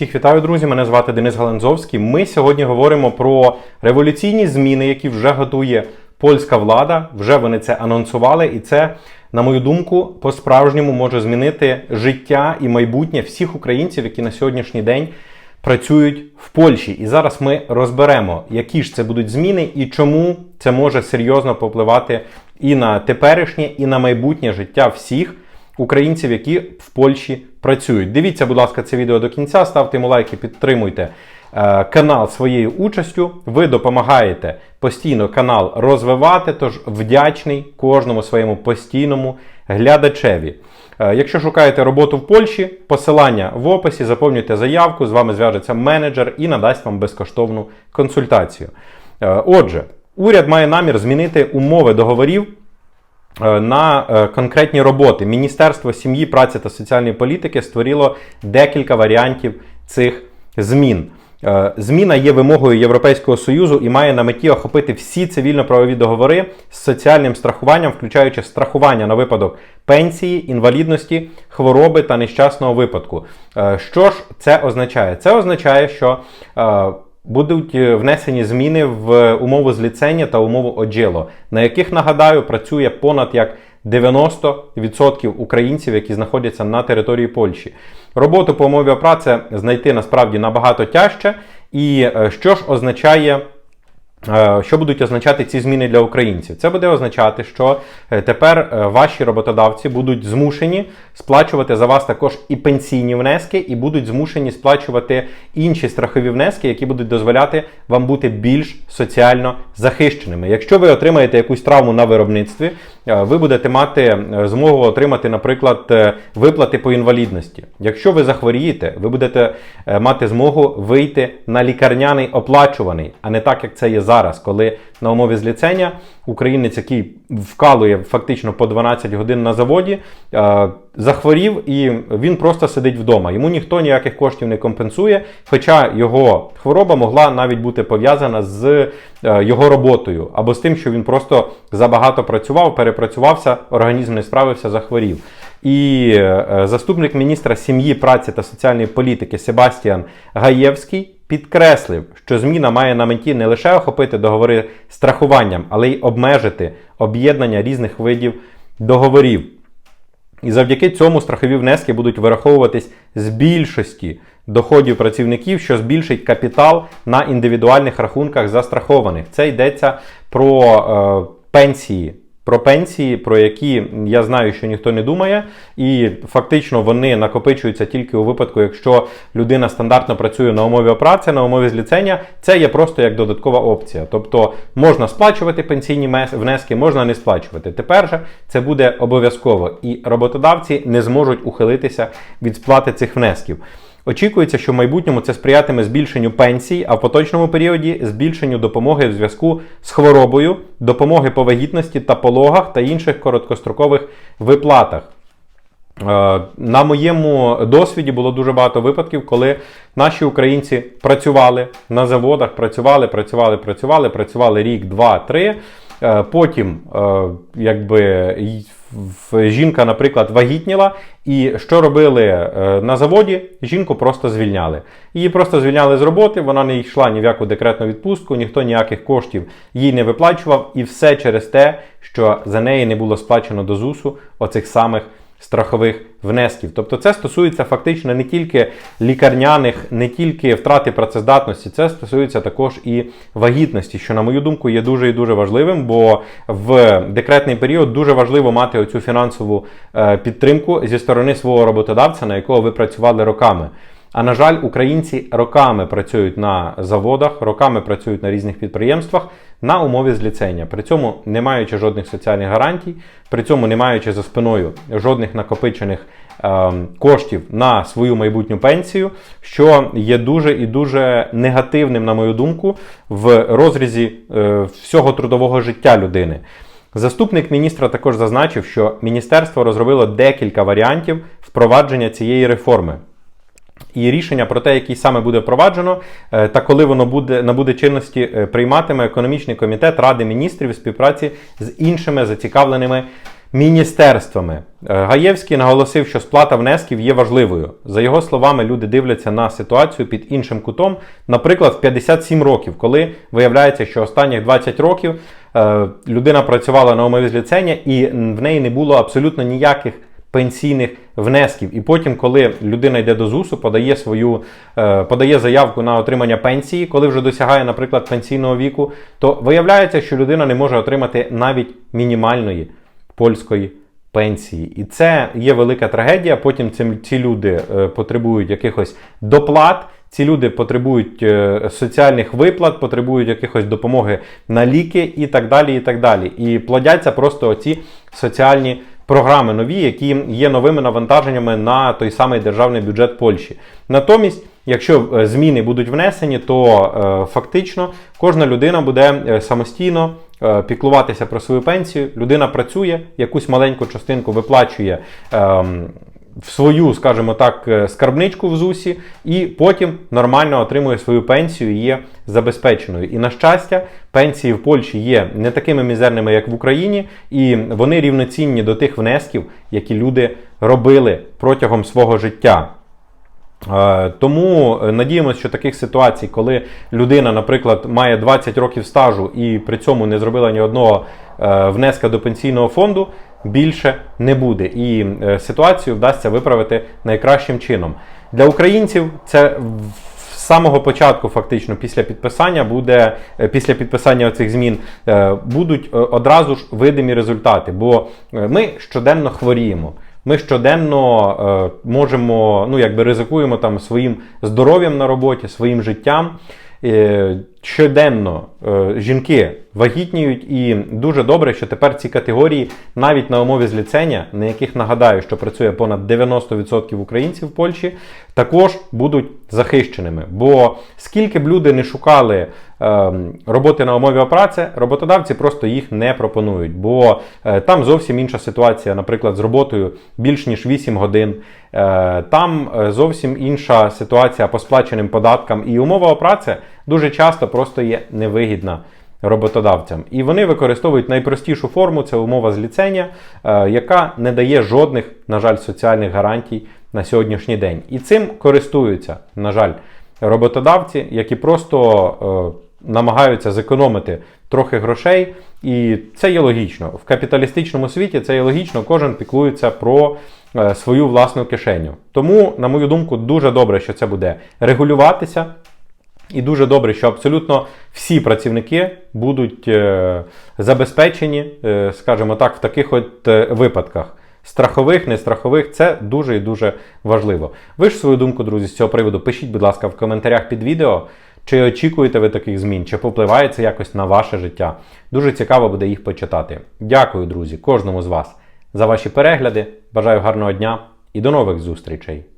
Всіх вітаю, друзі! Мене звати Денис Галанзовський. Ми сьогодні говоримо про революційні зміни, які вже готує польська влада. Вже вони це анонсували, і це, на мою думку, по-справжньому може змінити життя і майбутнє всіх українців, які на сьогоднішній день працюють в Польщі. І зараз ми розберемо, які ж це будуть зміни і чому це може серйозно попливати і на теперішнє, і на майбутнє життя всіх українців, які в Польщі працюють. Дивіться, будь ласка, це відео до кінця, ставте йому лайки, підтримуйте е, канал своєю участю. Ви допомагаєте постійно канал розвивати, тож вдячний кожному своєму постійному глядачеві. Е, Якщо шукаєте роботу в Польщі, посилання в описі, заповнюйте заявку, з вами зв'яжеться менеджер і надасть вам безкоштовну консультацію. Е, Отже, уряд має намір змінити умови договорів на е, конкретні роботи. Міністерство сім'ї, праці та соціальної політики створило декілька варіантів цих змін. Е, Зміна є вимогою Європейського Союзу і має на меті охопити всі цивільно-правові договори з соціальним страхуванням, включаючи страхування на випадок пенсії, інвалідності, хвороби та нещасного випадку. Е, Що ж це означає? Це означає, що е, будуть е, внесені зміни в умову зліцення та умову оджело, на яких нагадаю працює понад як 90% українців, які знаходяться на території Польщі. Роботу по умові праці знайти насправді набагато тяжче. І е, що ж означає Що будуть означати ці зміни для українців? Це буде означати, що е, тепер е, ваші роботодавці будуть змушені сплачувати за вас також і пенсійні внески, і будуть змушені сплачувати інші страхові внески, які будуть дозволяти вам бути більш соціально захищеними. Якщо ви отримаєте якусь травму на виробництві, е, ви будете мати е, змогу отримати, наприклад, е, виплати по інвалідності. Якщо ви захворієте, ви будете е, мати змогу вийти на лікарняний оплачуваний, а не так, як це є зараз, коли на умові зліцення українець, який вкалує фактично по 12 годин на заводі, е, захворів і він просто сидить вдома. Йому ніхто ніяких коштів не компенсує, хоча його хвороба могла навіть бути пов'язана з е, його роботою або з тим, що він просто забагато працював, перепрацювався, організм не справився, захворів. І е, заступник міністра сім'ї, праці та соціальної політики Себастіан Гаєвський підкреслив, що зміна має на меті не лише охопити договори страхуванням, але й обмежити об'єднання різних видів договорів. І завдяки цьому страхові внески будуть вираховуватись з більшості доходів працівників, що збільшить капітал на індивідуальних рахунках застрахованих. Це йдеться про е, пенсії. Про пенсії, про які я знаю, що ніхто не думає, і фактично вони накопичуються тільки у випадку, якщо людина стандартно працює на умові праці, на умові зліцення, це є просто як додаткова опція. Тобто можна сплачувати пенсійні внески, можна не сплачувати. Тепер же це буде обов'язково, і роботодавці не зможуть ухилитися від сплати цих внесків. Очікується, що в майбутньому це сприятиме збільшенню пенсій, а в поточному періоді збільшенню допомоги в зв'язку з хворобою, допомоги по вагітності та пологах та інших короткострокових виплатах. Е, На моєму досвіді було дуже багато випадків, коли наші українці працювали на заводах, працювали, працювали, працювали, працювали рік, два, три. Е, Потім, е, якби жінка, наприклад, вагітніла, і що робили е, на заводі? Жінку просто звільняли. Її просто звільняли з роботи, вона не йшла ні в яку декретну відпустку, ніхто ніяких коштів їй не виплачував, і все через те, що за неї не було сплачено до ЗУСу оцих самих страхових внесків. Тобто це стосується фактично не тільки лікарняних, не тільки втрати працездатності, це стосується також і вагітності, що, на мою думку, є дуже і дуже важливим, бо в декретний період дуже важливо мати оцю фінансову е, підтримку зі сторони свого роботодавця, на якого ви працювали роками. А на жаль, українці роками працюють на заводах, роками працюють на різних підприємствах на умові зліцення. При цьому не маючи жодних соціальних гарантій, при цьому не маючи за спиною жодних накопичених ем, коштів на свою майбутню пенсію, що є дуже і дуже негативним, на мою думку, в розрізі е, всього трудового життя людини. Заступник міністра також зазначив, що міністерство розробило декілька варіантів впровадження цієї реформи. І рішення про те, який саме буде впроваджено, е, та коли воно буде набуде чинності, е, прийматиме економічний комітет Ради міністрів у співпраці з іншими зацікавленими міністерствами. Е, Гаєвський наголосив, що сплата внесків є важливою. За його словами, люди дивляться на ситуацію під іншим кутом, наприклад, в 57 років, коли виявляється, що останніх 20 років людина працювала на умові зліцення і в неї не було абсолютно ніяких пенсійних внесків. І потім, коли людина йде до ЗУСу, подає свою е, подає заявку на отримання пенсії, коли вже досягає, наприклад, пенсійного віку, то виявляється, що людина не може отримати навіть мінімальної польської пенсії. І це є велика трагедія. Потім ці, ці люди е, потребують якихось доплат. Ці люди потребують е, соціальних виплат, потребують якихось допомоги на ліки і так далі. І так далі. І плодяться просто оці соціальні програми нові, які є новими навантаженнями на той самий державний бюджет Польщі. Натомість, якщо е, зміни будуть внесені, то е, фактично кожна людина буде е, самостійно піклуватися про свою пенсію. Людина працює, якусь маленьку частинку виплачує. ем, в свою, скажімо так, е, скарбничку в ЗУСі, і потім нормально отримує свою пенсію і є забезпеченою. І на щастя, пенсії в Польщі є не такими мізерними, як в Україні, і вони рівноцінні до тих внесків, які люди робили протягом свого життя. Е, Тому е, надіємося, що таких ситуацій, коли людина, наприклад, має 20 років стажу і при цьому не зробила ні одного внеска до пенсійного фонду, більше не буде. І е, ситуацію вдасться виправити найкращим чином. Для українців це з самого початку, фактично, після підписання буде е, після підписання цих змін е, будуть одразу ж видимі результати, бо ми щоденно хворіємо. Ми щоденно е, можемо, ну якби ризикуємо там своїм здоров'ям на роботі, своїм життям. Щоденно е, жінки вагітніють, і дуже добре, що тепер ці категорії навіть на умові зліцення, на яких нагадаю, що працює понад 90% українців в Польщі, також будуть захищеними. Бо скільки б люди не шукали е, роботи на умові праці, роботодавці просто їх не пропонують. Бо е, там зовсім інша ситуація, наприклад, з роботою більш ніж 8 годин. Там зовсім інша ситуація по сплаченим податкам. І умова праці дуже часто просто є невигідна роботодавцям. І вони використовують найпростішу форму це умова зліцення, е, яка не дає жодних, на жаль, соціальних гарантій на сьогоднішній день. І цим користуються, на жаль, роботодавці, які просто е, намагаються зекономити трохи грошей. І це є логічно. В капіталістичному світі це є логічно, кожен піклується про е, свою власну кишеню. Тому, на мою думку, дуже добре, що це буде регулюватися. І дуже добре, що абсолютно всі працівники будуть е, забезпечені, е, скажімо так, в таких от е, випадках. Страхових, нестрахових, це дуже і дуже важливо. Ви ж свою думку, друзі, з цього приводу пишіть, будь ласка, в коментарях під відео. Чи очікуєте ви таких змін, чи попливає це якось на ваше життя? Дуже цікаво буде їх почитати. Дякую, друзі, кожному з вас за ваші перегляди. Бажаю гарного дня і до нових зустрічей!